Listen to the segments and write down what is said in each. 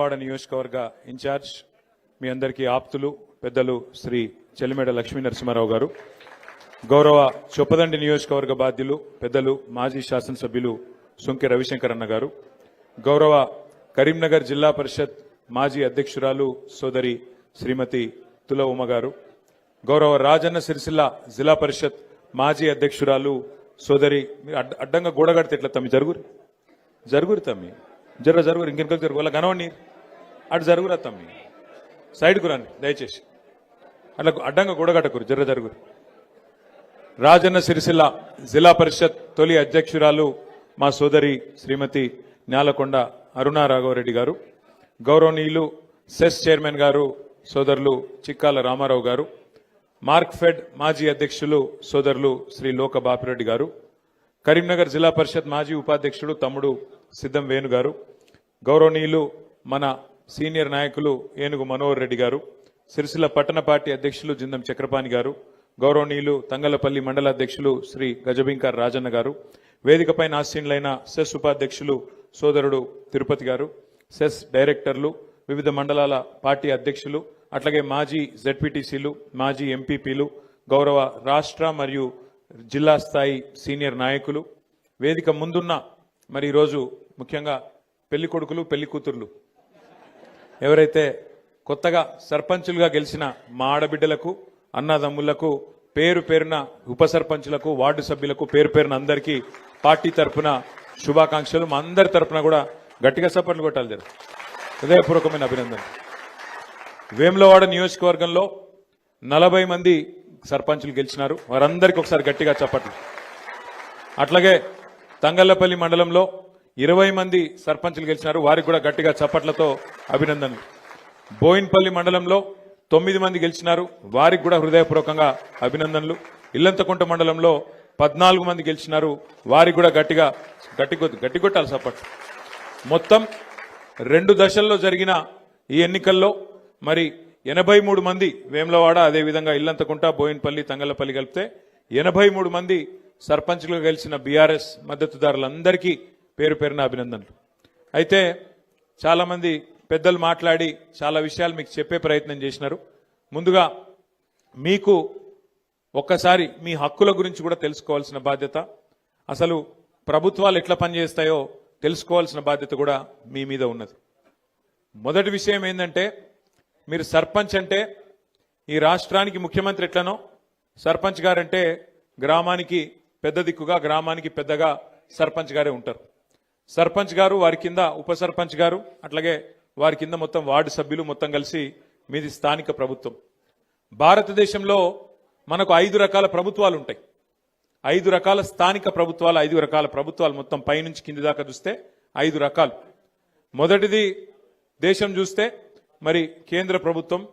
వాడ నియోజకవర్గ ఇన్ఛార్జ్ మీ అందరికీ ఆప్తులు పెద్దలు శ్రీ చెలిమేడ లక్ష్మీ నరసింహారావు గారు. గౌరవ చొప్పదండి నియోజకవర్గ బాధ్యులు పెద్దలు మాజీ శాసనసభ్యులు సుంకె రవిశంకర్ అన్న గారు. గౌరవ కరీంనగర్ జిల్లా పరిషత్ మాజీ అధ్యక్షురాలు సోదరి శ్రీమతి తుల ఉమ గారు. గౌరవ రాజన్న సిరిసిల్ల జిల్లా పరిషత్ మాజీ అధ్యక్షురాలు సోదరి మీరు అడ్డంగా గోడగడితే ఎట్లా తమ్మి? జరుగురు. జరుగురు తమ్మి. జర జరుగురు ఇంకెనక జరుగు? వాళ్ళ కనవండి అటు జరుగురా తమ్మి సైడ్కు రాని దయచేసి. అట్లా అడ్డంగా గోడగట్టకురు జర్ర జరుగురు రాజన్న సిరిసిల్ల జిల్లా పరిషత్ తొలి అధ్యక్షురాలు మా సోదరి శ్రీమతి న్యాలకొండ అరుణా రాఘవరెడ్డి గారు గౌరవనీయులు సెస్ చైర్మన్ గారు సోదరులు చిక్కాల రామారావు గారు మార్క్ఫెడ్ మాజీ అధ్యక్షులు సోదరులు శ్రీ లోక బాపిరెడ్డి గారు కరీంనగర్ జిల్లా పరిషత్ మాజీ ఉపాధ్యక్షుడు తమ్ముడు సిద్ధం వేణు గారు గౌరవనీయులు మన సీనియర్ నాయకులు ఏనుగు మనోహర్ రెడ్డి గారు సిరిసిల్ల పట్టణ పార్టీ అధ్యక్షులు జిందం చక్రపాణి గారు గౌరవనీయులు తంగలపల్లి మండల అధ్యక్షులు శ్రీ గజబింకర్ రాజన్న గారు వేదికపైన ఆసీనులైన సెస్ ఉపాధ్యక్షులు సోదరుడు తిరుపతి గారు సెస్ డైరెక్టర్లు వివిధ మండలాల పార్టీ అధ్యక్షులు అట్లాగే మాజీ జెడ్పీటీసీలు మాజీ ఎంపీపీలు గౌరవ రాష్ట్ర మరియు జిల్లా స్థాయి సీనియర్ నాయకులు వేదిక ముందున్న మరి ఈరోజు ముఖ్యంగా పెళ్ళి కొడుకులు పెళ్ళి కూతుర్లు ఎవరైతే కొత్తగా సర్పంచులుగా గెలిచిన మా ఆడబిడ్డలకు అన్నదమ్ములకు పేరు పేరున ఉప సర్పంచులకు వార్డు సభ్యులకు పేరు పేరున అందరికీ పార్టీ తరపున శుభాకాంక్షలు. మా అందరి తరఫున కూడా గట్టిగా సపోర్ట్లు కొట్టాలి జరు. హృదయపూర్వకమైన అభినందన వేములవాడ నియోజకవర్గంలో నలభై మంది సర్పంచులు గెలిచినారు. వారందరికీ ఒకసారి గట్టిగా చప్పట్లు. అట్లాగే తంగళ్ళపల్లి మండలంలో ఇరవై మంది సర్పంచులు గెలిచినారు. వారికి కూడా గట్టిగా చప్పట్లతో అభినందనలు. బోయిన్పల్లి మండలంలో తొమ్మిది మంది గెలిచినారు. వారికి కూడా హృదయపూర్వకంగా అభినందనలు. ఇల్లంతకుంట మండలంలో పద్నాలుగు మంది గెలిచినారు. వారికి కూడా గట్టిగా గట్టి గట్టి కొట్టాలి చప్పట్లు. మొత్తం రెండు దశల్లో జరిగిన ఈ ఎన్నికల్లో మరి ఎనభై మూడు మంది వేములవాడ అదేవిధంగా ఇల్లంతకుంట బోయిన్పల్లి తంగలపల్లి కలిపితే ఎనభై మూడు మంది సర్పంచ్లుగా గెలిచిన బీఆర్ఎస్ మద్దతుదారులందరికీ పేరు పేరున అభినందనలు. అయితే చాలామంది పెద్దలు మాట్లాడి చాలా విషయాలు మీకు చెప్పే ప్రయత్నం చేసినారు. ముందుగా మీకు ఒక్కసారి మీ హక్కుల గురించి కూడా తెలుసుకోవాల్సిన బాధ్యత అసలు ప్రభుత్వాలు ఎట్లా పనిచేస్తాయో తెలుసుకోవాల్సిన బాధ్యత కూడా మీ మీద ఉన్నది. మొదటి విషయం ఏంటంటే మీరు సర్పంచ్ అంటే ఈ రాష్ట్రానికి ముఖ్యమంత్రి ఎట్లనో సర్పంచ్ గారంటే గ్రామానికి పెద్ద దిక్కుగా గ్రామానికి పెద్దగా సర్పంచ్ గారే ఉంటారు. సర్పంచ్ గారు వారి కింద ఉప సర్పంచ్ గారు అట్లాగే వారి కింద మొత్తం వార్డు సభ్యులు మొత్తం కలిసి మీది స్థానిక ప్రభుత్వం. భారతదేశంలో మనకు ఐదు రకాల ప్రభుత్వాలు ఉంటాయి. ఐదు రకాల స్థానిక ప్రభుత్వాలు ఐదు రకాల ప్రభుత్వాలు మొత్తం పైనుంచి కింది దాకా చూస్తే ఐదు రకాలు. మొదటిది దేశం చూస్తే మరి కేంద్ర ప్రభుత్వం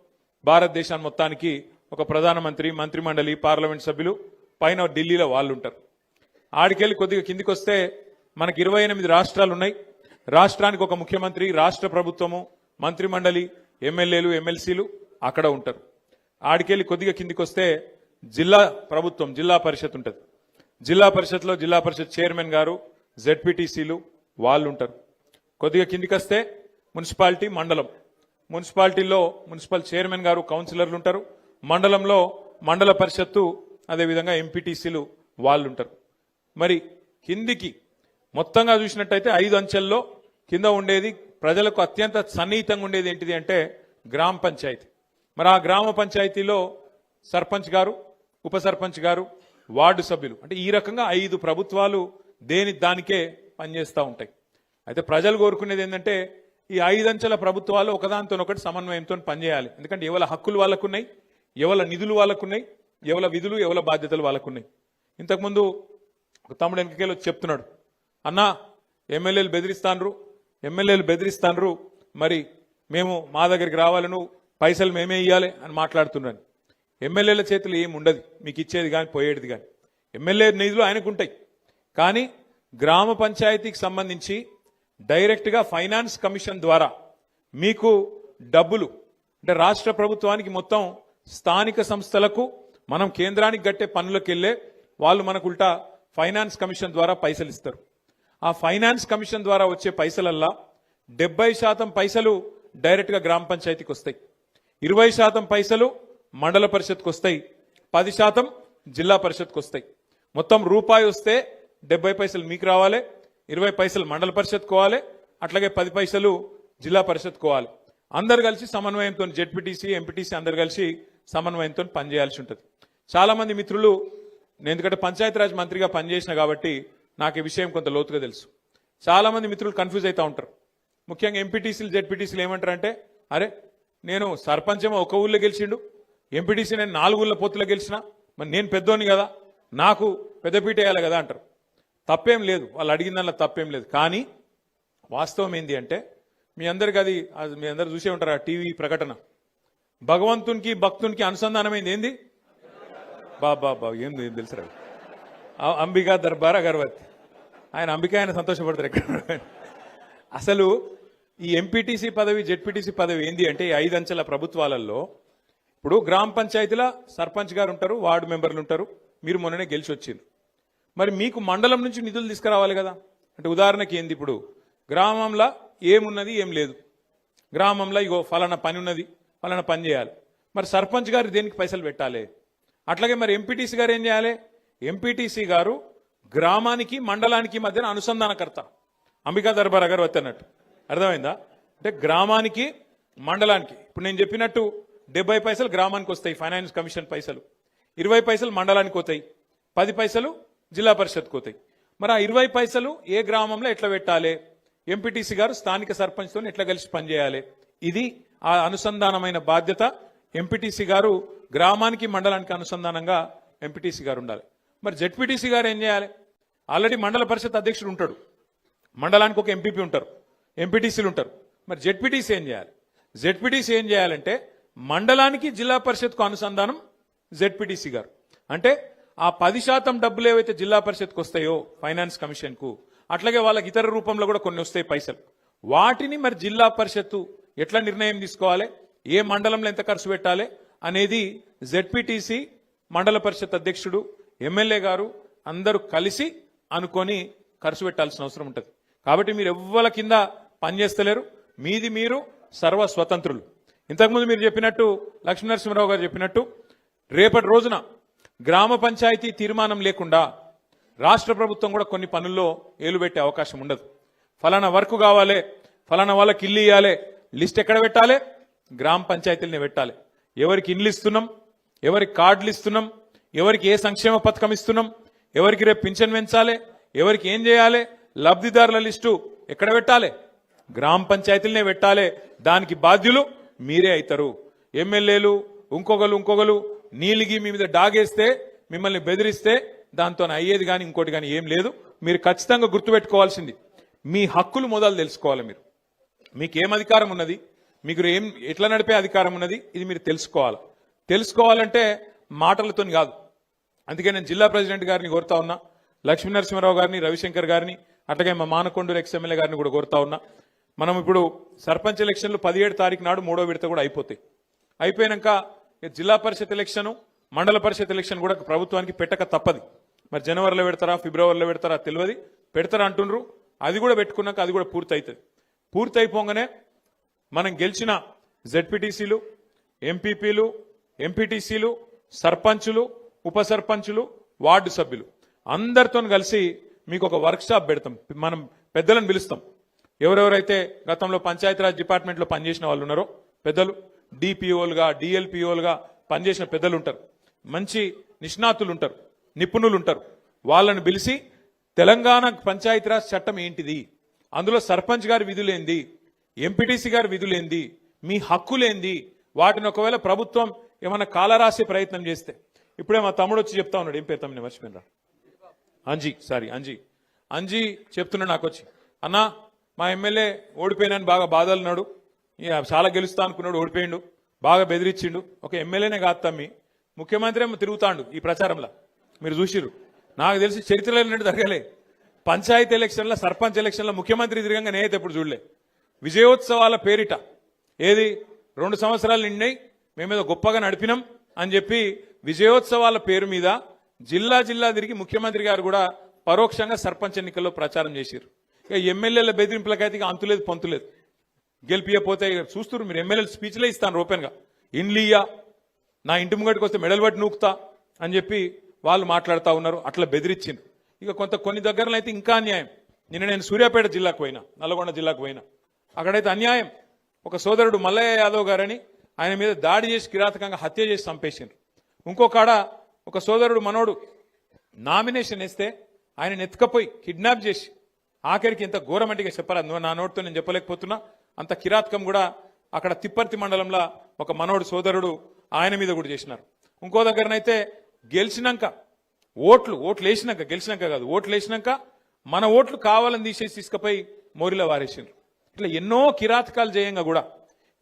భారతదేశాన్ని మొత్తానికి ఒక ప్రధానమంత్రి మంత్రిమండలి పార్లమెంట్ సభ్యులు పైన ఢిల్లీలో వాళ్ళు ఉంటారు ఆడికెళ్ళి కొద్దిగా కిందికి వస్తే మనకి ఇరవై ఎనిమిది రాష్ట్రాలు ఉన్నాయి రాష్ట్రానికి ఒక ముఖ్యమంత్రి రాష్ట్ర ప్రభుత్వము మంత్రిమండలి ఎమ్మెల్యేలు ఎమ్మెల్సీలు అక్కడ ఉంటారు. ఆడికెళ్ళి కొద్దిగా కిందికి వస్తే జిల్లా ప్రభుత్వం జిల్లా పరిషత్ ఉంటుంది. జిల్లా పరిషత్లో జిల్లా పరిషత్ చైర్మన్ గారు జెడ్పీటీసీలు వాళ్ళు ఉంటారు కొద్దిగా కిందికి వస్తే మున్సిపాలిటీ మండలం. మున్సిపాలిటీలో మున్సిపల్ చైర్మన్ గారు కౌన్సిలర్లు ఉంటారు మండలంలో మండల పరిషత్తు అదేవిధంగా ఎంపీటీసీలు వాళ్ళు ఉంటారు మరి కిందికి మొత్తంగా చూసినట్టయితే ఐదు అంచెల్లో కింద ఉండేది ప్రజలకు అత్యంత సన్నిహితంగా ఉండేది ఏంటిది అంటే గ్రామ పంచాయతీ. మరి ఆ గ్రామ పంచాయతీలో సర్పంచ్ గారు ఉప సర్పంచ్ గారు వార్డు సభ్యులు. అంటే ఈ రకంగా ఐదు ప్రభుత్వాలు దేని దానికే పనిచేస్తూ ఉంటాయి. అయితే ప్రజలు కోరుకునేది ఏంటంటే ఈ ఐదంచెల ప్రభుత్వాలు ఒకదానితోనొకటి సమన్వయంతో పనిచేయాలి. ఎందుకంటే ఎవరి హక్కులు వాళ్ళకున్నాయి ఎవరి నిధులు వాళ్ళకున్నాయి ఎవరి విధులు ఎవరి బాధ్యతలు వాళ్ళకున్నాయి. ఇంతకుముందు ఒక తమ్ముడు వెనకకెళ్ళి చెప్తున్నాడు. అన్నా ఎమ్మెల్యేలు బెదిరిస్తాన్రు ఎమ్మెల్యేలు బెదిరిస్తాన్రు మరి మేము మా దగ్గరికి రావాలను పైసలు మేమే ఇవ్వాలి అని మాట్లాడుతున్నాను ఎమ్మెల్యేల చేతులు ఏమి ఉండదు మీకు ఇచ్చేది కానీ పోయేది కానీ ఎమ్మెల్యే నిధులు ఆయనకు ఉంటాయి. కానీ గ్రామ పంచాయతీకి సంబంధించి డైరెక్ట్గా ఫైనాన్స్ కమిషన్ ద్వారా మీకు డబ్బులు అంటే రాష్ట్ర ప్రభుత్వానికి మొత్తం స్థానిక సంస్థలకు మనం కేంద్రానికి గట్టే పనులకు వెళ్ళే వాళ్ళు మనకు ఉల్టా ఫైనాన్స్ కమిషన్ ద్వారా పైసలు ఇస్తారు. ఆ ఫైనాన్స్ కమిషన్ ద్వారా వచ్చే పైసలల్లా డెబ్బై శాతం పైసలు డైరెక్ట్గా గ్రామ పంచాయతీకి వస్తాయి. ఇరవై శాతం పైసలు మండల పరిషత్కి వస్తాయి. పది శాతం జిల్లా పరిషత్కి వస్తాయి. మొత్తం రూపాయి వస్తే డెబ్బై పైసలు మీకు రావాలి ఇరవై పైసలు మండల పరిషత్ కోవాలి అట్లాగే పది పైసలు జిల్లా పరిషత్ కోవాలి అందరు కలిసి సమన్వయంతో జెడ్పీటీసీ ఎంపీటీసీ అందరు కలిసి సమన్వయంతో పనిచేయాల్సి ఉంటుంది. చాలామంది మిత్రులు నేను ఎందుకంటే పంచాయతీరాజ్ మంత్రిగా పనిచేసిన కాబట్టి నాకు ఈ విషయం కొంత లోతుగా తెలుసు. చాలామంది మిత్రులు కన్ఫ్యూజ్ అవుతూ ఉంటారు. ముఖ్యంగా ఎంపీటీసీలు జెడ్పీటీసీలు ఏమంటారంటే అరే నేను సర్పంచమో ఒక ఊళ్ళో గెలిచిండు ఎంపీటీసీ నేను నాలుగు ఊళ్ళో పొత్తులో గెలిచిన మరి నేను పెద్దోని కదా నాకు పెద్దపీట వేయాలి కదా అంటారు. తప్పేం లేదు వాళ్ళు అడిగిన దానిలో తప్పేం లేదు. కానీ వాస్తవం ఏంటి అంటే మీ అందరికి అది అది మీ అందరు చూసే ఉంటారు ఆ టీవీ ప్రకటన. భగవంతునికి భక్తునికి అనుసంధానమైంది ఏంది? బాబా బాబా ఏం ఏం తెలుసురా అంబికా దర్బార్ అగర్వత్. ఆయన అంబిక ఆయన సంతోషపడతారు ఎక్కడ అసలు ఈ ఎంపీటీసీ పదవి జెడ్పీటీసీ పదవి ఏంది అంటే ఈ ఐదు అంచెల ప్రభుత్వాలలో ఇప్పుడు గ్రామ పంచాయతీల సర్పంచ్ గారు ఉంటారు వార్డు మెంబర్లు ఉంటారు. మీరు మొన్ననే గెలిచి వచ్చింది మరి మీకు మండలం నుంచి నిధులు తీసుకురావాలి కదా. అంటే ఉదాహరణకి ఏంది ఇప్పుడు? గ్రామంలో ఏమున్నది ఏం లేదు. గ్రామంలో ఇగో ఫలానా పని ఉన్నది ఫలానా పని చేయాలి. మరి సర్పంచ్ గారు దేనికి పైసలు పెట్టాలి? అట్లాగే మరి ఎంపీటీసీ గారు ఏం చేయాలి? ఎంపీటీసీ గారు గ్రామానికి మండలానికి మధ్యన అనుసంధానకర్త అంబికా దర్బార్ అగర్వత్ అన్నట్టు. అర్థమైందా? అంటే గ్రామానికి మండలానికి. ఇప్పుడు నేను చెప్పినట్టు డెబ్బై పైసలు గ్రామానికి వస్తాయి ఫైనాన్స్ కమిషన్ పైసలు. ఇరవై పైసలు మండలానికి పోతాయి పది పైసలు జిల్లా పరిషత్కి పోతాయి. మరి ఆ ఇరవై పైసలు ఏ గ్రామంలో ఎట్లా పెట్టాలి? ఎంపీటీసీ గారు స్థానిక సర్పంచ్తో ఎట్లా కలిసి పనిచేయాలి? ఇది ఆ అనుసంధానమైన బాధ్యత. ఎంపీటీసీ గారు గ్రామానికి మండలానికి అనుసంధానంగా ఎంపీటీసీ గారు ఉండాలి. మరి జెడ్పీటీసీ గారు ఏం చేయాలి? ఆల్రెడీ మండల పరిషత్ అధ్యక్షుడు ఉంటాడు. మండలానికి ఒక ఎంపీపీ ఉంటారు. ఎంపీటీసీలు ఉంటారు. మరి జెడ్పీటీసీ ఏం చేయాలి? జెడ్పీటీసీ ఏం చేయాలంటే మండలానికి జిల్లా పరిషత్కు అనుసంధానం జెడ్పీటీసీ గారు. అంటే ఆ పది శాతం డబ్బులు ఏవైతే జిల్లా పరిషత్కు వస్తాయో ఫైనాన్స్ కమిషన్కు అట్లాగే వాళ్ళకి ఇతర రూపంలో కూడా కొన్ని వస్తాయి పైసలు. వాటిని మరి జిల్లా పరిషత్తు ఎట్లా నిర్ణయం తీసుకోవాలి? ఏ మండలంలో ఎంత ఖర్చు పెట్టాలి? అనేది జెడ్పీటీసీ మండల పరిషత్ అధ్యక్షుడు ఎమ్మెల్యే గారు అందరూ కలిసి అనుకొని ఖర్చు పెట్టాల్సిన అవసరం ఉంటుంది. కాబట్టి మీరు ఎవ్వల కింద పనిచేస్తలేరు మీది మీరు సర్వ స్వతంత్రులు ఇంతకుముందు మీరు చెప్పినట్టు లక్ష్మీనరసింహరావు గారు చెప్పినట్టు రేపటి రోజున గ్రామ పంచాయతీ తీర్మానం లేకుండా రాష్ట్ర ప్రభుత్వం కూడా కొన్ని పనుల్లో ఏలుబెట్టే అవకాశం ఉండదు. ఫలానా వర్క్ కావాలి ఫలానా వాళ్ళకి ఇల్లు ఇవ్వాలి లిస్ట్ ఎక్కడ పెట్టాలి? గ్రామ పంచాయతీలనే పెట్టాలి. ఎవరికి ఇండ్లు ఇస్తున్నాం ఎవరికి కార్డులు ఇస్తున్నాం ఎవరికి ఏ సంక్షేమ పథకం ఇస్తున్నాం? ఎవరికి రేపు పింఛన్ పెంచాలి? ఎవరికి ఏం చేయాలి? లబ్ధిదారుల లిస్టు ఎక్కడ పెట్టాలి? గ్రామ పంచాయతీలనే పెట్టాలి. దానికి బాధ్యులు మీరే అవుతారు. ఎమ్మెల్యేలు ఇంకొకరు ఇంకొకరు నీలిగి మీ మీద డాగేస్తే మిమ్మల్ని బెదిరిస్తే దాంతో అయ్యేది కానీ ఇంకోటి కానీ ఏం లేదు. మీరు ఖచ్చితంగా గుర్తుపెట్టుకోవాల్సింది. మీ హక్కులు మొదలు తెలుసుకోవాలి మీరు. మీకు ఏం అధికారం ఉన్నది? మీకు ఏం ఎట్లా నడిపే అధికారం ఉన్నది? ఇది మీరు తెలుసుకోవాలి. తెలుసుకోవాలంటే మాటలతో కాదు. అందుకే నేను జిల్లా ప్రెసిడెంట్ గారిని కోరుతా ఉన్నా లక్ష్మీనరసింహారావు గారిని రవిశంకర్ గారిని అట్లాగే మా మానకొండూరు ఎక్స్ఎమ్మెల్యే గారిని కూడా కోరుతా ఉన్నా. మనం ఇప్పుడు సర్పంచ్ ఎలక్షన్లు పదిహేడు తారీఖు నాడు మూడో విడత కూడా అయిపోతాయి. అయిపోయాక జిల్లా పరిషత్ ఎలక్షన్ మండల పరిషత్ ఎలక్షన్ కూడా ప్రభుత్వానికి పెట్టక తప్పది. మరి జనవరిలో పెడతారా ఫిబ్రవరిలో పెడతారా తెలియదు. పెడతారా అంటుండ్రు. అది కూడా పెట్టుకున్నాక అది కూడా పూర్తి అవుతుంది పూర్తి అయిపోగానే మనం గెలిచిన జెడ్పీటీసీలు ఎంపీపీలు ఎంపీటీసీలు సర్పంచులు ఉప సర్పంచులు వార్డు సభ్యులు. అందరితో కలిసి మీకు ఒక వర్క్ షాప్ పెడతాం. మనం పెద్దలను పిలుస్తాం. ఎవరెవరైతే గతంలో పంచాయతీరాజ్ డిపార్ట్మెంట్లో పనిచేసిన వాళ్ళు ఉన్నారో పెద్దలు డిపిఓలుగా డిఎల్పిఓలుగా పనిచేసిన పెద్దలు ఉంటారు మంచి నిష్ణాతులు ఉంటారు నిపుణులు ఉంటారు వాళ్ళని పిలిచి తెలంగాణ పంచాయతీరాజ్ చట్టం ఏంటిది? అందులో సర్పంచ్ గారి విధులేంది? ఎంపీటీసీ గారి విధులేంది? మీ హక్కులేంది? వాటిని ఒకవేళ ప్రభుత్వం ఏమైనా కాలరాసే ప్రయత్నం చేస్తే ఇప్పుడే మా తమ్ముడు వచ్చి చెప్తా ఉన్నాడు ఏం పేరు తమ్ముని మర్చిపోయినరా? అంజీ సారీ అంజీ. అంజీ చెప్తున్నాడు నాకు వచ్చి. అన్నా మా ఎమ్మెల్యే ఓడిపోయినని బాగా బాధలున్నాడు. ఇక చాలా గెలుస్తా అనుకున్నాడు ఓడిపోయిండు. బాగా బెదిరించిండు ఒక ఎమ్మెల్యేనే కాదు తమ్మి. ముఖ్యమంత్రి ఏమో తిరుగుతాండు ఈ ప్రచారంలో. మీరు చూసిరు నాకు తెలిసి చరిత్రలో నుండి జరగలే. పంచాయతీ ఎలక్షన్లో సర్పంచ్ ఎలక్షన్లో ముఖ్యమంత్రి తిరగంగా నేనైతే ఎప్పుడు చూడలే. విజయోత్సవాల పేరిట ఏది? రెండు సంవత్సరాలు నిండినాయి. మేమేదో గొప్పగా నడిపినాం. అని చెప్పి విజయోత్సవాల పేరు మీద జిల్లా జిల్లా తిరిగి ముఖ్యమంత్రి గారు కూడా పరోక్షంగా సర్పంచ్ ఎన్నికల్లో ప్రచారం చేశారు. ఇక ఎమ్మెల్యేల బెదిరింపులకైతే ఇక అంతులేదు పొంతులేదు. గెలిపియపోతే చూస్తున్నారు మీరు ఎమ్మెల్యేలు స్పీచ్లే ఇస్తాను ఓపెన్గా. ఇండ్లియా నా ఇంటి ముంగటికి వస్తే మెడల్ పట్టి నూకుతా అని చెప్పి వాళ్ళు మాట్లాడుతూ ఉన్నారు అట్లా బెదిరించింది ఇక కొంత కొన్ని దగ్గరలో అయితే ఇంకా అన్యాయం. నిన్న నేను సూర్యాపేట జిల్లాకు పోయినా నల్గొండ జిల్లాకు పోయినా. అక్కడైతే అన్యాయం. ఒక సోదరుడు మల్లయ్య యాదవ్ గారని ఆయన మీద దాడి చేసి కిరాతకంగా హత్య చేసి చంపేసిండ్రు. ఇంకో కాడ ఒక సోదరుడు మనోడు నామినేషన్ ఇస్తే ఆయన ఎత్తుకపోయి కిడ్నాప్ చేసి ఆఖరికి ఇంత ఘోరమంటిగా చెప్పరాదు నువ్వు నా నోటితో నేను చెప్పలేకపోతున్నా. అంత కిరాతకం కూడా అక్కడ తిప్పర్తి మండలంలో ఒక మనోడు సోదరుడు ఆయన మీద కూడా చేసినారు. ఇంకో దగ్గరనైతే గెలిచినాక ఓట్లు ఓట్లు వేసినాక గెలిచినాక కాదు ఓట్లు వేసినాక మన ఓట్లు కావాలని తీసేసి తీసుకుపోయి మోరిలో వారేసిండ్రు. ఇట్లా ఎన్నో కిరాతకాలు చేయంగా కూడా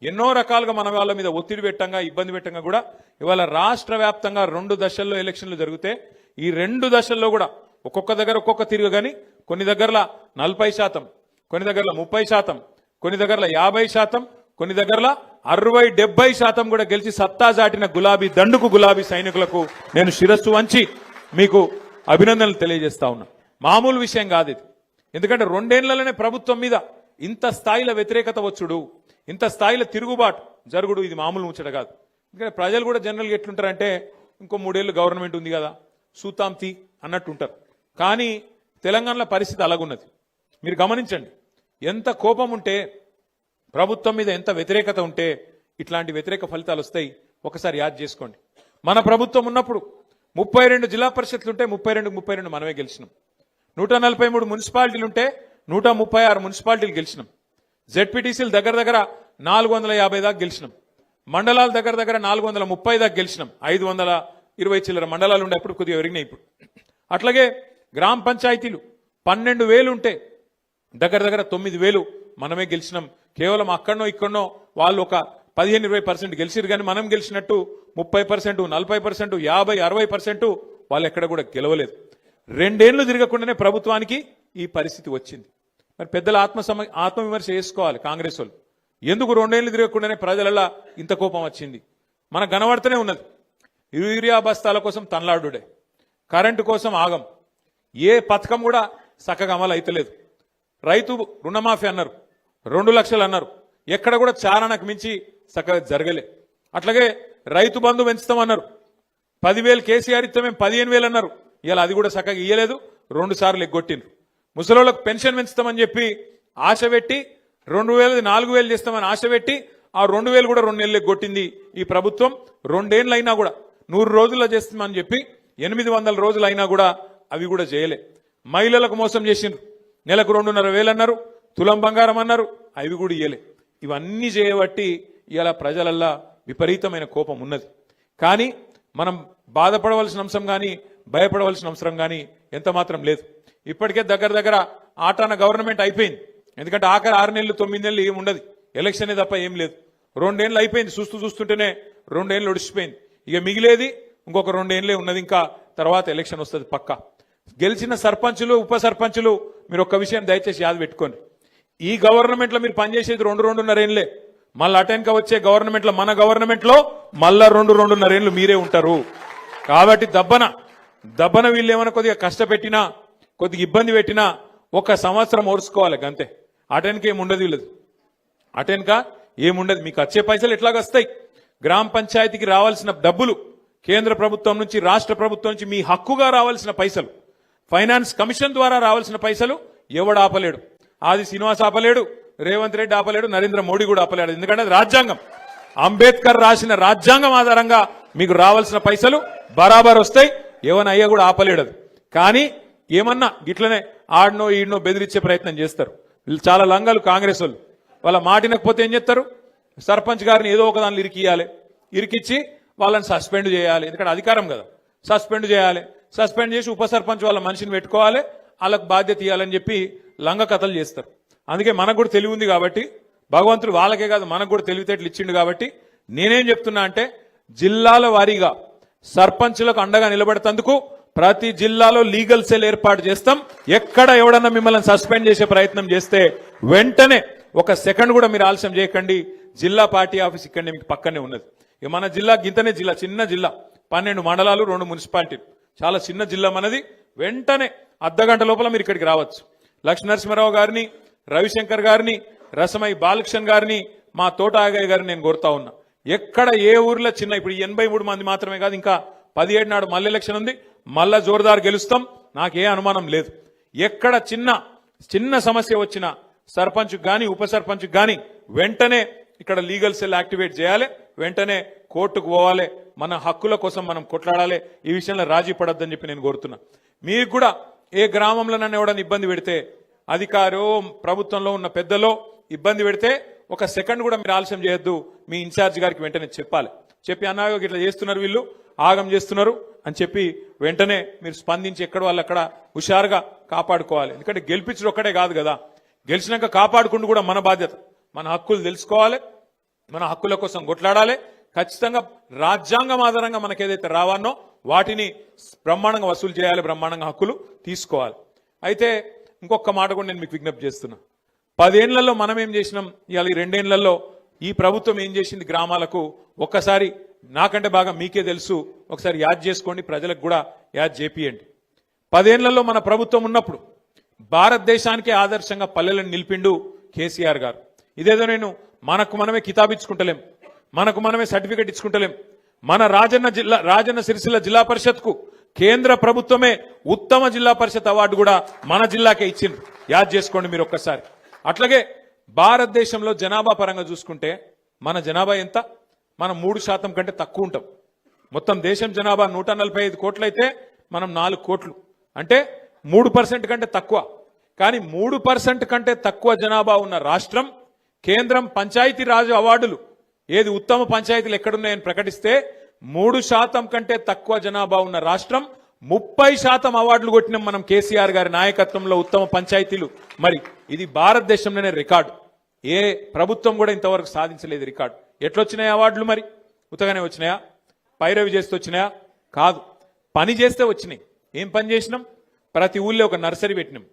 ఎన్నో రకాలుగా మన వాళ్ళ మీద ఒత్తిడి పెట్టంగా ఇబ్బంది పెట్టంగా కూడా ఇవాళ రాష్ట్ర వ్యాప్తంగా రెండు దశల్లో ఎలక్షన్లు జరిగితే ఈ రెండు దశల్లో కూడా ఒక్కొక్క దగ్గర ఒక్కొక్క తిరుగు కానీ కొన్ని దగ్గరల నలభై శాతం కొన్ని దగ్గరలో ముప్పై శాతం కొన్ని దగ్గరలో యాభై శాతం కొన్ని దగ్గరలో అరవై డెబ్బై శాతం కూడా గెలిచి సత్తా చాటిన గులాబీ దండుకు గులాబీ సైనికులకు నేను శిరస్సు వంచి మీకు అభినందనలు తెలియజేస్తా ఉన్నా. మామూలు విషయం కాదు ఇది. ఎందుకంటే రెండేళ్ళలోనే ప్రభుత్వం మీద ఇంత స్థాయిలో వ్యతిరేకత వచ్చుడు. ఇంత స్థాయిలో తిరుగుబాటు జరుగుడు ఇది మామూలు ముచ్చట కాదు. ఎందుకంటే ప్రజలు కూడా జనరల్గా ఎట్లుంటారంటే ఇంకో మూడేళ్ళు గవర్నమెంట్ ఉంది కదా సూతాంతి అన్నట్టు ఉంటారు కానీ తెలంగాణలో పరిస్థితి అలాగున్నది. మీరు గమనించండి ఎంత కోపం ఉంటే ప్రభుత్వం మీద ఎంత వ్యతిరేకత ఉంటే ఇట్లాంటి వ్యతిరేక ఫలితాలు వస్తాయి. ఒకసారి యాద్ చేసుకోండి. మన ప్రభుత్వం ఉన్నప్పుడు ముప్పై రెండు జిల్లా పరిషత్లు ఉంటే ముప్పై రెండు ముప్పై రెండు మనమే గెలిచినాం. నూట నలభై మూడు మున్సిపాలిటీలు ఉంటే నూట ముప్పై ఆరు మున్సిపాలిటీలు గెలిచినాం. జెడ్పీటీసీలు దగ్గర దగ్గర నాలుగు వందల యాభై దాకా గెలిచినాం. మండలాల దగ్గర దగ్గర నాలుగు వందల ముప్పై దాకా గెలిచినాం. ఐదు వందల ఇరవై చిల్లర మండలాలు ఉండే అప్పుడు కొద్దిగా పెరిగినాయి ఇప్పుడు. అట్లాగే గ్రామ పంచాయతీలు పన్నెండు వేలు ఉంటే దగ్గర దగ్గర తొమ్మిది వేలు మనమే గెలిచినాం. కేవలం అక్కడనో ఇక్కడనో వాళ్ళు ఒక పదిహేను ఇరవై పర్సెంట్ గెలిచిరు కానీ మనం గెలిచినట్టు ముప్పై పర్సెంట్ నలభై పర్సెంట్ యాభై అరవై పర్సెంట్ వాళ్ళు ఎక్కడ కూడా గెలవలేదు. రెండేళ్ళు తిరగకుండానే ప్రభుత్వానికి ఈ పరిస్థితి వచ్చింది. మరి పెద్దల ఆత్మ సమ ఆత్మవిమర్శ చేసుకోవాలి కాంగ్రెస్ వాళ్ళు. ఎందుకు రెండేళ్ళు తిరగకుండానే ప్రజలలో ఇంత కోపం వచ్చింది? మనకు కనబడుతూనే ఉన్నది. యూరియా బస్తాల కోసం తన్లాడుడే. కరెంటు కోసం ఆగం. ఏ పథకం కూడా చక్కగా అమలు అయితలేదు. రైతు రుణమాఫీ అన్నారు. రెండు లక్షలు అన్నారు. ఎక్కడ కూడా చారణకు మించి చక్కగా జరగలే. అట్లాగే రైతు బంధు పెంచుతామన్నారు పదివేలు కేసీఆర్ ఇస్తే మేము పదిహేను వేలు అన్నారు. ఇలా అది కూడా చక్కగా ఇయ్యలేదు. రెండు సార్లు ఎగ్గొట్టిండ్రు. ముసలోళ్ళకు పెన్షన్ పెంచుతామని చెప్పి ఆశ పెట్టి రెండు వేలది నాలుగు వేలు చేస్తామని ఆశ పెట్టి ఆ రెండు వేలు కూడా రెండు నెలలకు కొట్టింది ఈ ప్రభుత్వం. రెండేళ్ళు అయినా కూడా నూరు రోజుల్లో చేస్తామని చెప్పి ఎనిమిది వందల రోజులు అయినా కూడా అవి కూడా చేయలే. మహిళలకు మోసం చేసిండ్రు. నెలకు రెండున్నర వేలు అన్నారు తులం బంగారం అన్నారు అవి కూడా ఇయ్యలే. ఇవన్నీ చేయబట్టి ఇలా ప్రజలల్లా విపరీతమైన కోపం ఉన్నది. కానీ మనం బాధపడవలసిన అంశం కానీ భయపడవలసిన అవసరం కానీ ఎంత మాత్రం లేదు. ఇప్పటికే దగ్గర దగ్గర ఆటాన గవర్నమెంట్ అయిపోయింది. ఎందుకంటే ఆఖరి ఆరు నెలలు తొమ్మిది నెలలు ఏమి ఉండదు. ఎలక్షనే తప్ప ఏం లేదు. రెండేళ్ళు అయిపోయింది. చూస్తూ చూస్తుంటేనే రెండేళ్ళు ఒడిచిపోయింది ఇక మిగిలేది ఇంకొక రెండేళ్ళే ఉన్నది. ఇంకా తర్వాత ఎలక్షన్ వస్తుంది పక్క. గెలిచిన సర్పంచులు ఉప సర్పంచులు మీరు ఒక్క విషయం దయచేసి యాద పెట్టుకోండి. ఈ గవర్నమెంట్లో మీరు పనిచేసేది రెండు రెండున్నరేళ్ళే మళ్ళీ అటెన్క వచ్చే గవర్నమెంట్లో మన గవర్నమెంట్లో మళ్ళా రెండు రెండున్నరేళ్ళు మీరే ఉంటారు. కాబట్టి దబ్బన దబ్బన వీళ్ళు ఏమైనా కొద్దిగా కష్టపెట్టినా కొద్దిగా ఇబ్బంది పెట్టినా ఒక సంవత్సరం ఓర్చుకోవాలి అంతే అటెన్కి ఏమి ఉండదు వీళ్ళది. అటెన్క ఏముండదు మీకు వచ్చే పైసలు ఎట్లాగ వస్తాయి. గ్రామ పంచాయతీకి రావాల్సిన డబ్బులు కేంద్ర ప్రభుత్వం నుంచి రాష్ట్ర ప్రభుత్వం నుంచి మీ హక్కుగా రావాల్సిన పైసలు ఫైనాన్స్ కమిషన్ ద్వారా రావాల్సిన పైసలు ఎవడు ఆపలేడు? ఆది శ్రీనివాస్ ఆపలేడు రేవంత్ రెడ్డి ఆపలేడు నరేంద్ర మోడీ కూడా ఆపలేడు. ఎందుకంటే రాజ్యాంగం. అంబేద్కర్ రాసిన రాజ్యాంగం ఆధారంగా మీకు రావాల్సిన పైసలు బరాబర్ వస్తాయి. ఏమన్నా కూడా ఆపలేడు కానీ ఏమన్నా గిట్లనే ఆడనో ఈడనో బెదిరించే ప్రయత్నం చేస్తారు. వీళ్ళు చాలా లంగాలు కాంగ్రెస్ వాళ్ళు. వాళ్ళ మాటినకపోతే ఏం చేస్తారు? సర్పంచ్ గారిని ఏదో ఒక దానిలో ఇరికియాలి ఇరికిచ్చి వాళ్ళని సస్పెండ్ చేయాలి. ఎందుకంటే అధికారం కదా. సస్పెండ్ చేయాలి. సస్పెండ్ చేసి ఉప సర్పంచ్ వాళ్ళ మనిషిని పెట్టుకోవాలి. వాళ్ళకు బాధ్యత ఇవ్వాలని చెప్పి లంగ కథలు చేస్తారు. అందుకే మనకు కూడా తెలివి ఉంది కాబట్టి భగవంతుడు వాళ్ళకే కాదు మనకు కూడా తెలివితేటలు ఇచ్చిండు కాబట్టి నేనేం చెప్తున్నా అంటే జిల్లాల వారీగా సర్పంచులకు అండగా నిలబడతందుకు ప్రతి జిల్లాలో లీగల్ సెల్ ఏర్పాటు చేస్తాం. ఎక్కడ ఎవడన్నా మిమ్మల్ని సస్పెండ్ చేసే ప్రయత్నం చేస్తే వెంటనే ఒక సెకండ్ కూడా మీరు ఆలస్యం చేయకండి. జిల్లా పార్టీ ఆఫీస్ ఇక్కడనే మీకు పక్కనే ఉన్నది. ఇక మన జిల్లా గింతనే జిల్లా చిన్న జిల్లా. పన్నెండు మండలాలు రెండు మున్సిపాలిటీలు చాలా చిన్న జిల్లా మనది. వెంటనే అర్ధగంట లోపల మీరు ఇక్కడికి రావచ్చు. లక్ష్మీనరసింహారావు గారిని రవిశంకర్ గారిని రసమై బాలకృష్ణ గారిని మా తోట ఆగయ్య గారిని నేను కోరుతా ఉన్నా. ఎక్కడ ఏ ఊర్లో చిన్న ఇప్పుడు ఎనభై మూడు మంది మాత్రమే కాదు ఇంకా పదిహేడు నాడు మళ్ళీ ఎలక్షన్ ఉంది. మళ్ళా జోరుదారు గెలుస్తాం నాకే అనుమానం లేదు. ఎక్కడ చిన్న చిన్న సమస్య వచ్చినా సర్పంచ్ కానీ ఉప సర్పంచ్ కానీ వెంటనే ఇక్కడ లీగల్ సెల్ యాక్టివేట్ చేయాలి వెంటనే కోర్టుకు పోవాలి మన హక్కుల కోసం మనం కొట్లాడాలి ఈ విషయంలో రాజీ పడద్దని చెప్పి నేను కోరుతున్నా. మీకు కూడా ఏ గ్రామంలో నన్ను ఎవడని ఇబ్బంది పెడితే అధికారో ప్రభుత్వంలో ఉన్న పెద్దలో ఇబ్బంది పెడితే ఒక సెకండ్ కూడా మీరు ఆలస్యం చేయొద్దు మీ ఇన్ఛార్జ్ గారికి వెంటనే చెప్పాలి. చెప్పి అన్నాయో ఇట్లా చేస్తున్నారు వీళ్ళు ఆగం చేస్తున్నారు అని చెప్పి వెంటనే మీరు స్పందించి ఎక్కడ వాళ్ళు అక్కడ హుషారుగా కాపాడుకోవాలి. ఎందుకంటే గెలిపించడం ఒక్కడే కాదు కదా. గెలిచినాక కాపాడుకుంటూ కూడా మన బాధ్యత. మన హక్కులు తెలుసుకోవాలి మన హక్కుల కోసం కొట్లాడాలి. ఖచ్చితంగా రాజ్యాంగం ఆధారంగా మనకు ఏదైతే రావానో వాటిని బ్రహ్మాండంగా వసూలు చేయాలి బ్రహ్మాండంగా హక్కులు తీసుకోవాలి. అయితే ఇంకొక మాట కూడా నేను మీకు విజ్ఞప్తి చేస్తున్నా. పదేళ్ళలో మనం ఏం చేసినాం? ఇవాళ ఈ రెండేళ్ళలో ఈ ప్రభుత్వం ఏం చేసింది గ్రామాలకు? ఒక్కసారి నాకంటే బాగా మీకే తెలుసు. ఒకసారి యాద్ చేసుకోండి ప్రజలకు కూడా యాద్ చేపియండి. పదేళ్ళలో మన ప్రభుత్వం ఉన్నప్పుడు భారతదేశానికి ఆదర్శంగా పల్లెలను నిలిపిండు కేసీఆర్ గారు. ఇదేదో నేను మనకు మనమే కితాబిచ్చుకుంటలేం మనకు మనమే సర్టిఫికెట్ ఇచ్చుకుంటలేం. మన రాజన్న జిల్లా రాజన్న సిరిసిల్ల జిల్లా పరిషత్కు కేంద్ర ప్రభుత్వమే ఉత్తమ జిల్లా పరిషత్ అవార్డు కూడా మన జిల్లాకే ఇచ్చింది. యాద్ చేసుకోండి మీరు ఒక్కసారి. అట్లాగే భారతదేశంలో జనాభా పరంగా చూసుకుంటే మన జనాభా ఎంత? మనం మూడు శాతం కంటే తక్కువ ఉంటాం. మొత్తం దేశం జనాభా నూట నలభై ఐదు కోట్లయితే మనం నాలుగు కోట్లు. అంటే మూడు పర్సెంట్ కంటే తక్కువ. కానీ మూడు పర్సెంట్ కంటే తక్కువ జనాభా ఉన్న రాష్ట్రం కేంద్రం పంచాయతీ రాజు అవార్డులు. ఏది ఉత్తమ పంచాయతీలు ఎక్కడున్నాయని ప్రకటిస్తే మూడు శాతం కంటే తక్కువ జనాభా ఉన్న రాష్ట్రం ముప్పై శాతం అవార్డులు కొట్టినాం మనం కేసీఆర్ గారి నాయకత్వంలో ఉత్తమ పంచాయతీలు. మరి ఇది భారతదేశంలోనే రికార్డు. ఏ ప్రభుత్వం కూడా ఇంతవరకు సాధించలేదు రికార్డు. ఎట్లొచ్చినాయి అవార్డులు మరి? ఉతగానే వచ్చినాయా? పైరవి చేస్తే వచ్చినాయా? కాదు. పని చేస్తే వచ్చినాయి. ఏం పని చేసినాం? ప్రతి ఊళ్ళో ఒక నర్సరీ పెట్టినాం.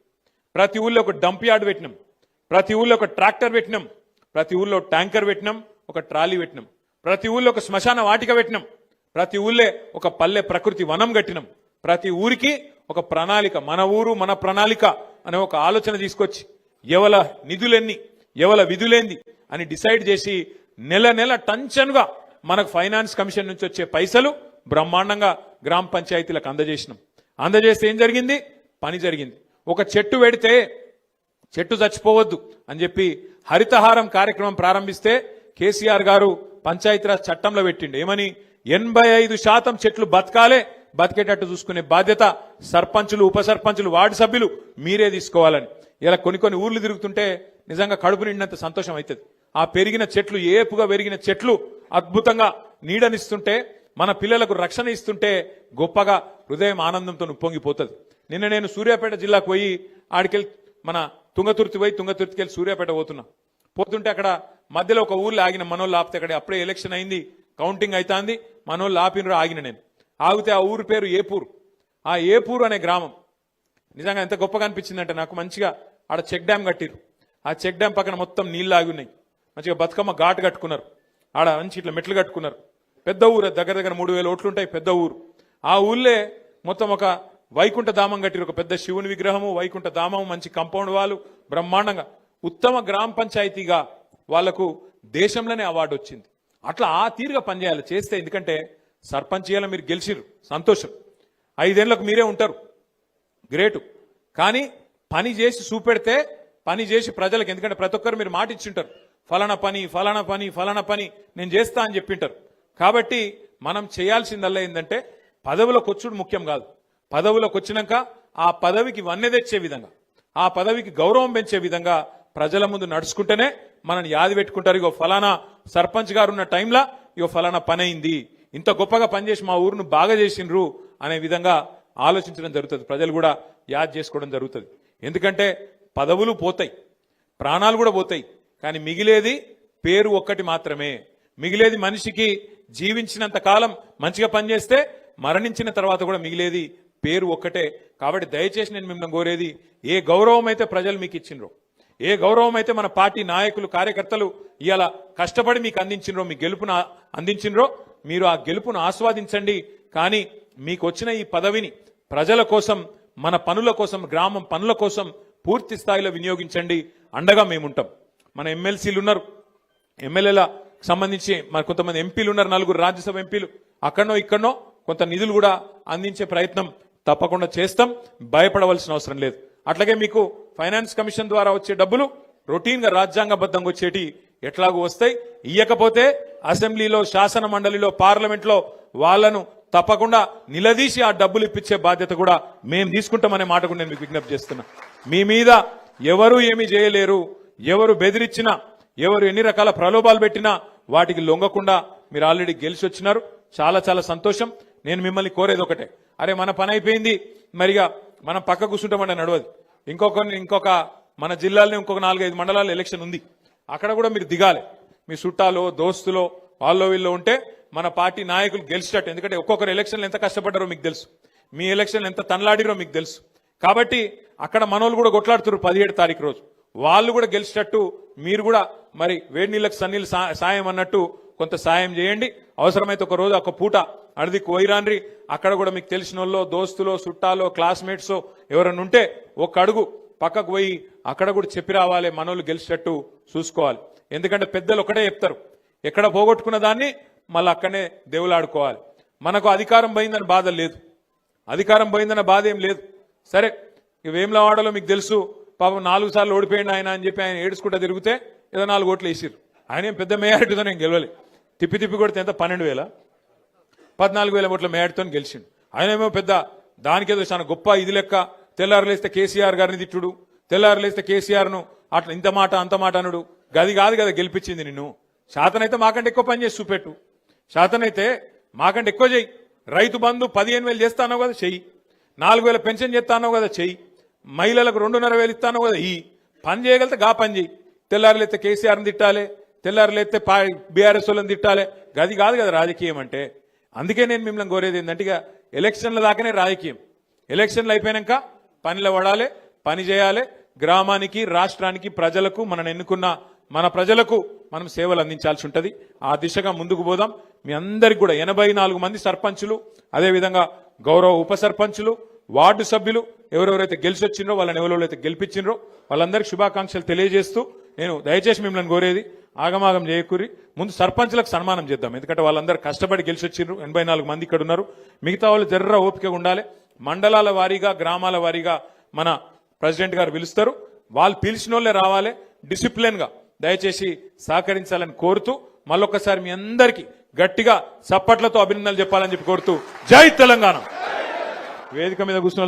ప్రతి ఊళ్ళో ఒక డంప్ యార్డ్ పెట్టినాం. ప్రతి ఊళ్ళో ఒక ట్రాక్టర్ పెట్టినాం. ప్రతి ఊళ్ళో ట్యాంకర్ పెట్టినాం. ఒక ట్రాలీ పెట్టినాం. ప్రతి ఊళ్ళో ఒక శ్మశాన వాటిక పెట్టినాం. ప్రతి ఊళ్ళే ఒక పల్లె ప్రకృతి వనం కట్టినాం. ప్రతి ఊరికి ఒక ప్రణాళిక. మన ఊరు మన ప్రణాళిక అనే ఒక ఆలోచన తీసుకొచ్చి ఎవల నిధులెన్ని ఎవల విధులేంది అని డిసైడ్ చేసి నెల నెల టంచన్గా మనకు ఫైనాన్స్ కమిషన్ నుంచి వచ్చే పైసలు బ్రహ్మాండంగా గ్రామ పంచాయతీలకు అందజేసినాం. అందజేస్తే ఏం జరిగింది? పని జరిగింది. ఒక చెట్టు పెడితే చెట్టు చచ్చిపోవద్దు అని చెప్పి హరితహారం కార్యక్రమం ప్రారంభిస్తే కేసీఆర్ గారు పంచాయతీరాజ్ చట్టంలో పెట్టిండు. ఏమని? ఎనభై ఐదు శాతం చెట్లు బతకాలే బతికేటట్టు చూసుకునే బాధ్యత సర్పంచులు ఉప సర్పంచులు వార్డు సభ్యులు మీరే తీసుకోవాలని. ఇలా కొన్ని కొన్ని ఊర్లు తిరుగుతుంటే నిజంగా కడుపు నిండినంత సంతోషం అవుతుంది. ఆ పెరిగిన చెట్లు ఏపుగా పెరిగిన చెట్లు అద్భుతంగా నీడనిస్తుంటే మన పిల్లలకు రక్షణ ఇస్తుంటే గొప్పగా హృదయం ఆనందంతో ఉప్పొంగిపోతుంది నిన్న నేను సూర్యాపేట జిల్లాకు పోయి ఆడికెళ్ళి మన తుంగతుర్తి పోయి తుంగతుర్తికి వెళ్ళి సూర్యాపేట పోతున్నా. పోతుంటే అక్కడ మధ్యలో ఒక ఊర్లో ఆగిన మనోళ్ళు ఆపితే అక్కడ అప్పుడే ఎలక్షన్ అయింది కౌంటింగ్ అవుతాంది మనోళ్ళు ఆపినరు ఆగిన నేను. ఆగితే ఆ ఊరు పేరు ఏపూర్. ఆ ఏపూర్ అనే గ్రామం. నిజంగా ఎంత గొప్పగా అనిపించిందంటే నాకు మంచిగా ఆడ చెక్ డ్యామ్ కట్టిరు ఆ చెక్ డ్యామ్ పక్కన మొత్తం నీళ్ళు ఆగి ఉన్నాయి. మంచిగా బతుకమ్మ ఘాటు కట్టుకున్నారు. ఆడ మంచి ఇట్లా మెట్లు కట్టుకున్నారు. పెద్ద ఊరు దగ్గర దగ్గర మూడు వేల ఓట్లుంటాయి పెద్ద ఊరు. ఆ ఊళ్ళే మొత్తం ఒక వైకుంఠ ధామం కట్టిరు. ఒక పెద్ద శివుని విగ్రహము వైకుంఠ ధామం మంచి కాంపౌండ్ వాళ్ళు బ్రహ్మాండంగా. ఉత్తమ గ్రామ పంచాయతీగా వాళ్ళకు దేశంలోనే అవార్డు వచ్చింది. అట్లా ఆ తీరుగా పనిచేయాలి చేస్తే ఎందుకంటే సర్పంచ్ చేయాలి మీరు గెలిచిరు సంతోషం. ఐదేళ్ళకు మీరే ఉంటారు. గ్రేటు. కానీ పని చేసి చూపెడితే పని చేసి ప్రజలకు ఎందుకంటే ప్రతి ఒక్కరు మీరు మాట ఇచ్చింటారు. ఫలానా పని ఫలానా పని ఫలానా పని నేను చేస్తా అని చెప్పింటారు. కాబట్టి మనం చేయాల్సిందల్లా ఏంటంటే పదవులకు వచ్చుడు ముఖ్యం కాదు. పదవులకు వచ్చినాక ఆ పదవికి వన్నె తెచ్చే విధంగా ఆ పదవికి గౌరవం పెంచే విధంగా ప్రజల ముందు నడుచుకుంటేనే మనని యాది పెట్టుకుంటారు. ఇగో ఫలానా సర్పంచ్ గారు ఉన్న టైంలో ఇగో ఫలానా పని అయింది. ఇంత గొప్పగా పనిచేసి మా ఊరును బాగా చేసిండ్రు అనే విధంగా ఆలోచించడం జరుగుతుంది. ప్రజలు కూడా యాద్ చేసుకోవడం జరుగుతుంది. ఎందుకంటే పదవులు పోతాయి. ప్రాణాలు కూడా పోతాయి. కానీ మిగిలేది పేరు ఒక్కటి మాత్రమే. మిగిలేది మనిషికి జీవించినంత కాలం మంచిగా పనిచేస్తే మరణించిన తర్వాత కూడా మిగిలేది పేరు ఒక్కటే. కాబట్టి దయచేసి నేను మిమ్మల్ని కోరేది ఏ గౌరవం అయితే ప్రజలు మీకు ఇచ్చిండ్రో ఏ గౌరవం అయితే మన పార్టీ నాయకులు కార్యకర్తలు ఇవాళ కష్టపడి మీకు అందించినరో మీ గెలుపును అందించినరో మీరు ఆ గెలుపును ఆస్వాదించండి. కానీ మీకు వచ్చిన ఈ పదవిని ప్రజల కోసం మన పనుల కోసం గ్రామం పనుల కోసం పూర్తి స్థాయిలో వినియోగించండి. అండగా మేముంటాం. మన ఎమ్మెల్సీలు ఉన్నారు ఎమ్మెల్యేల సంబంధించి మరి కొంతమంది ఎంపీలు ఉన్నారు నలుగురు రాజ్యసభ ఎంపీలు. అక్కడనో ఇక్కడనో కొంత నిధులు కూడా అందించే ప్రయత్నం తప్పకుండా చేస్తాం. భయపడవలసిన అవసరం లేదు. అట్లాగే మీకు ఫైనాన్స్ కమిషన్ ద్వారా వచ్చే డబ్బులు రొటీన్గా రాజ్యాంగబద్ధంగా వచ్చేటి ఎట్లాగూ వస్తాయి. ఇయ్యకపోతే అసెంబ్లీలో శాసన మండలిలో పార్లమెంట్లో వాళ్ళను తప్పకుండా నిలదీసి ఆ డబ్బులు ఇప్పించే బాధ్యత కూడా మేము తీసుకుంటామనే మాట కూడా నేను మీకు విజ్ఞప్తి చేస్తున్నా. మీ మీద ఎవరు ఏమి చేయలేరు ఎవరు బెదిరించినా ఎవరు ఎన్ని రకాల ప్రలోభాలు పెట్టినా వాటికి లొంగకుండా మీరు ఆల్రెడీ గెలిచి వచ్చినారు చాలా చాలా సంతోషం. నేను మిమ్మల్ని కోరేది ఒకటే. అరే మన పని అయిపోయింది. మరిగా మనం పక్క కూర్చుంటామంటే నడవదు. ఇంకొక ఇంకొక మన జిల్లాలో ఇంకొక నాలుగైదు మండలాలు ఎలక్షన్ ఉంది. అక్కడ కూడా మీరు దిగాలి. మీ చుట్టాలో దోస్తులో వాళ్ళో వీళ్ళు ఉంటే మన పార్టీ నాయకులు గెలిచినట్టు ఎందుకంటే ఒక్కొక్కరు ఎలక్షన్లు ఎంత కష్టపడ్డారో మీకు తెలుసు. మీ ఎలక్షన్లు ఎంత తనలాడిరో మీకు తెలుసు. కాబట్టి అక్కడ మనోళ్ళు కూడా కొట్లాడుతున్నారు పదిహేడు తారీఖు రోజు. వాళ్ళు కూడా గెలిచినట్టు మీరు కూడా మరి వేడి నీళ్ళకు సన్నీళ్ళు సాయం అన్నట్టు కొంత సాయం చేయండి. అవసరమైతే ఒక రోజు ఒక పూట అడిది కోయిరాన్రి అక్కడ కూడా మీకు తెలిసిన దోస్తులో చుట్టాలో క్లాస్మేట్స్ ఎవరైనా ఉంటే ఒక అడుగు పక్కకు పోయి అక్కడ కూడా చెప్పి రావాలి మనోళ్ళు గెలిచినట్టు చూసుకోవాలి. ఎందుకంటే పెద్దలు ఒకటే చెప్తారు. ఎక్కడ పోగొట్టుకున్న దాన్ని మళ్ళీ అక్కడనే దేవులాడుకోవాలి మనకు అధికారం పోయిందని బాధ లేదు. అధికారం పోయిందన్న బాధ ఏం లేదు. సరే ఇక వేములవాడలో మీకు తెలుసు పాపం నాలుగు సార్లు ఓడిపోయింది ఆయన అని చెప్పి ఆయన ఏడుచుకుంటా తిరిగితే ఏదో నాలుగు ఓట్లు వేసిరు ఆయన ఏం పెద్ద మేయారిటీతో నేను గెలవాలి. తిప్పి తిప్పి కొడితే ఎంత? పన్నెండు వేల. పద్నాలుగు వేల ఓట్ల మేయారిటీతో గెలిచిండు. ఆయన ఏమో పెద్ద దానికేదో చాలా గొప్ప ఇది లెక్క. తెల్లారులేస్తే కేసీఆర్ గారిని తిట్టుడు. తెల్లారులేస్తే కేసీఆర్ కేసీఆర్ను అట్లా ఇంత మాట అంత మాట అనుడు గది కాదు కదా గెలిపించింది నిన్ను. శాతనైతే మాకంటే ఎక్కువ పని చేసి చూపెట్టు. శాతనైతే మాకంటే ఎక్కువ చెయ్యి రైతు బంధు పదిహేను వేలు చేస్తానో కదా చెయ్యి. నాలుగు వేల పెన్షన్ చేస్తానో కదా చెయ్యి. మహిళలకు రెండున్నర వేలు ఇస్తానో కదా ఈ. పని చేయగలిగితే గా పని చెయ్యి. తెల్లారులైతే కేసీఆర్ని తిట్టాలి తెల్లారులైతే బీఆర్ఎస్ వాళ్ళని తిట్టాలి. గది కాదు కదా రాజకీయం అంటే. అందుకే నేను మిమ్మల్ని కోరేది ఏంటంటే ఇక ఎలక్షన్ల దాకానే రాజకీయం. ఎలక్షన్లు అయిపోయాక పనిలో పడాలి పని చేయాలి. గ్రామానికి రాష్ట్రానికి ప్రజలకు మనని ఎన్నుకున్న మన ప్రజలకు మనం సేవలు అందించాల్సి ఉంటుంది. ఆ దిశగా ముందుకు పోదాం. మీ అందరికి కూడా ఎనభై నాలుగు మంది సర్పంచులు అదేవిధంగా గౌరవ ఉప సర్పంచులు వార్డు సభ్యులు ఎవరెవరైతే గెలిచి వచ్చిండ్రో వాళ్ళని ఎవరెవరైతే గెలిపించిండ్రో వాళ్ళందరికీ శుభాకాంక్షలు తెలియజేస్తూ నేను దయచేసి మిమ్మల్ని కోరేది ఆగమాగం చేయకూరి ముందు సర్పంచులకు సన్మానం చేద్దాం. ఎందుకంటే వాళ్ళందరూ కష్టపడి గెలిచి వచ్చిండ్రు ఎనభై నాలుగు మంది ఇక్కడ ఉన్నారు. మిగతా వాళ్ళు జర్ర ఓపికగా ఉండాలి. మండలాల వారీగా గ్రామాల వారీగా మన ప్రెసిడెంట్ గారు పిలుస్తారు. వాళ్ళు పిలిచిన వాళ్ళే రావాలి. డిసిప్లిన్గా దయచేసి సహకరించాలని కోరుతూ మళ్ళొక్కసారి మీ అందరికీ గట్టిగా చప్పట్లతో అభినందనలు చెప్పాలని చెప్పి కోరుతూ జై తెలంగాణ. వేదిక మీద కూర్చున్న